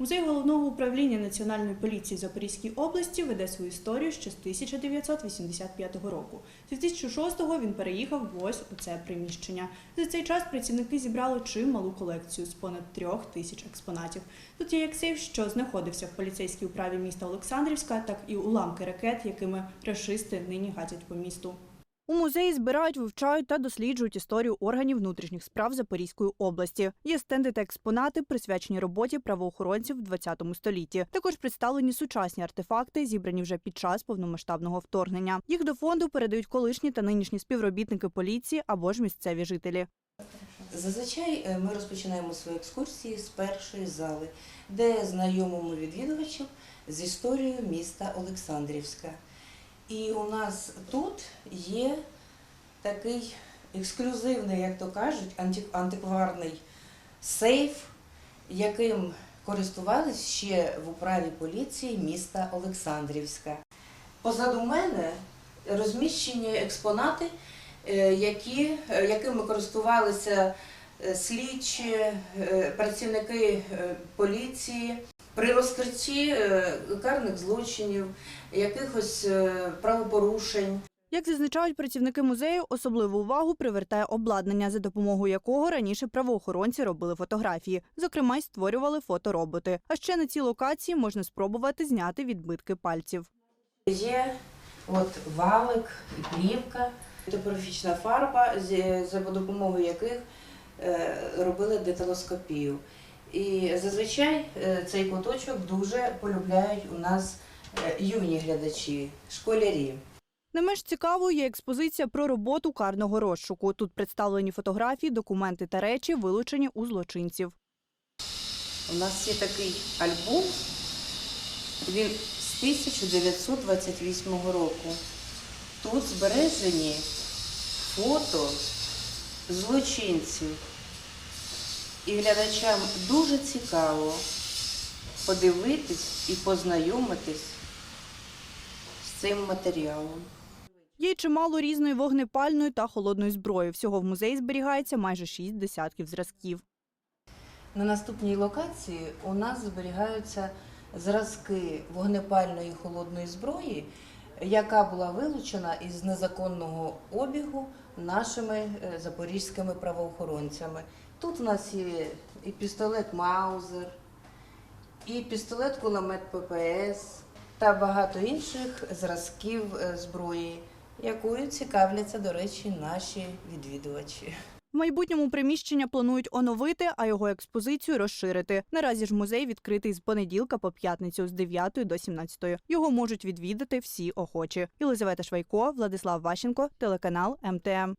Музей головного управління Національної поліції Запорізької області веде свою історію ще з 1985 року. З 2006-го він переїхав в ось у це приміщення. За цей час працівники зібрали чималу колекцію з понад трьох тисяч експонатів. Тут є як сейф, що знаходився в поліцейській управі міста Олександрівська, так і уламки ракет, якими рашисти нині гатять по місту. У музеї збирають, вивчають та досліджують історію органів внутрішніх справ Запорізької області. Є стенди та експонати, присвячені роботі правоохоронців в ХХ столітті. Також представлені сучасні артефакти, зібрані вже під час повномасштабного вторгнення. Їх до фонду передають колишні та нинішні співробітники поліції або ж місцеві жителі. Зазвичай е, ми розпочинаємо свої екскурсії з першої зали, де знайомимо відвідувачів з історією міста Олександрівська. І у нас тут є такий ексклюзивний, як то кажуть, антикварний сейф, яким користувались ще в управі поліції міста Олександрівська. Позаду мене розміщені експонати, е, які, е, якими користувалися е, слідчі, працівники поліції при розкритті е, карних злочинів, якихось е, правопорушень. Як зазначають працівники музею, особливу увагу привертає обладнання, за допомогою якого раніше правоохоронці робили фотографії, зокрема й створювали фотороботи. А ще на цій локації можна спробувати зняти відбитки пальців. Є от валик і плівка, топографічна фарба, з- за допомогою яких е, робили деталоскопію. І зазвичай е, цей куточок дуже полюбляють у нас е, юні глядачі, школярі. Не менш цікавою є експозиція про роботу карного розшуку. Тут представлені фотографії, документи та речі, вилучені у злочинців. У нас є такий альбом, він з 1928 року. Тут збережені фото злочинців. І глядачам дуже цікаво подивитись і познайомитись з цим матеріалом. Є й чимало різної вогнепальної та холодної зброї. Всього в музеї зберігається майже шість десятків зразків. На наступній локації у нас зберігаються зразки вогнепальної і холодної зброї, яка була вилучена із незаконного обігу нашими е, запорізькими правоохоронцями. Тут у нас є і пістолет Маузер, і пістолет кулемет ППС та багато інших зразків е, зброї, якою цікавляться, до речі, наші відвідувачі. В майбутньому приміщення планують оновити, а його експозицію розширити. Наразі ж музей відкритий з понеділка по п'ятницю з 9 до 17. Його можуть відвідати всі охочі. Єлизавета Швайко, Владислав Ващенко, телеканал МТМ.